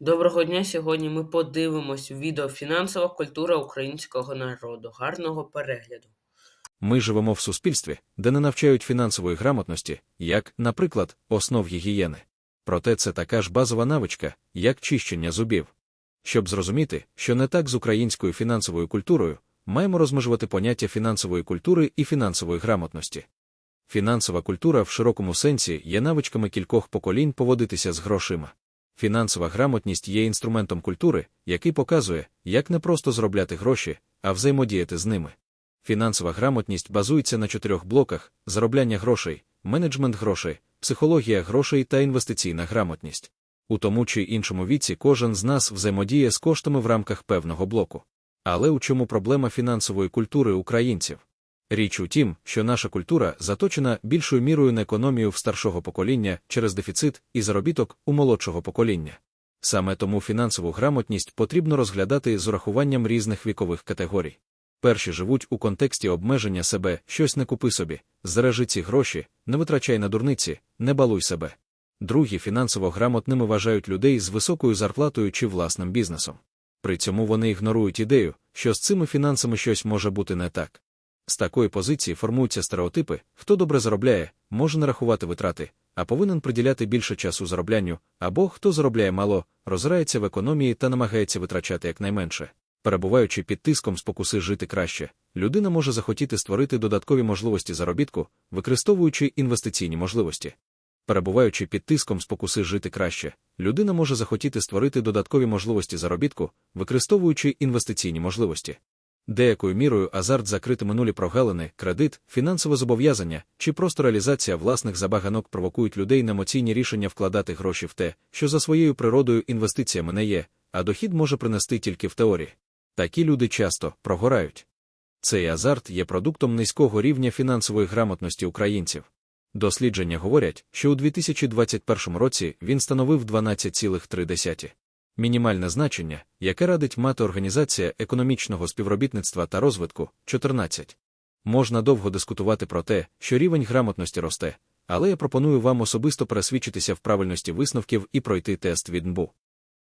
Доброго дня! Сьогодні ми подивимось відео Фінансова культура українського народу. Гарного перегляду! Ми живемо в суспільстві, де не навчають фінансової грамотності, як, наприклад, основ гігієни. Проте це така ж базова навичка, як чищення зубів. Щоб зрозуміти, що не так з українською фінансовою культурою, маємо розмежувати поняття фінансової культури і фінансової грамотності. Фінансова культура в широкому сенсі є навичками кількох поколінь поводитися з грошима. Фінансова грамотність є інструментом культури, який показує, як не просто заробляти гроші, а взаємодіяти з ними. Фінансова грамотність базується на чотирьох блоках: заробляння грошей, менеджмент грошей, психологія грошей та інвестиційна грамотність. У тому чи іншому віці кожен з нас взаємодіє з коштами в рамках певного блоку. Але у чому проблема фінансової культури українців? Річ у тім, що наша культура заточена більшою мірою на економію в старшого покоління через дефіцит і заробіток у молодшого покоління. Саме тому фінансову грамотність потрібно розглядати з урахуванням різних вікових категорій. Перші живуть у контексті обмеження себе, щось не купи собі, зарежи ці гроші, не витрачай на дурниці, не балуй себе. Другі фінансово грамотними вважають людей з високою зарплатою чи власним бізнесом. При цьому вони ігнорують ідею, що з цими фінансами щось може бути не так. З такої позиції формуються стереотипи, хто добре заробляє, може не рахувати витрати, а повинен приділяти більше часу зароблянню, або хто заробляє мало, розирається в економії та намагається витрачати якнайменше. Перебуваючи під тиском спокуси жити краще, людина може захотіти створити додаткові можливості заробітку, використовуючи інвестиційні можливості. Перебуваючи під тиском спокуси жити краще, людина може захотіти створити додаткові можливості заробітку, використовуючи інвестиційні можливості. Деякою мірою азарт закрити минулі прогалини, кредит, фінансове зобов'язання чи просто реалізація власних забаганок провокують людей на емоційні рішення вкладати гроші в те, що за своєю природою інвестиціями не є, а дохід може принести тільки в теорії. Такі люди часто прогорають. Цей азарт є продуктом низького рівня фінансової грамотності українців. Дослідження говорять, що у 2021 році він становив 12,3. Мінімальне значення, яке радить мати Організація економічного співробітництва та розвитку 14. Можна довго дискутувати про те, що рівень грамотності росте, але я пропоную вам особисто пересвідчитися в правильності висновків і пройти тест від НБУ.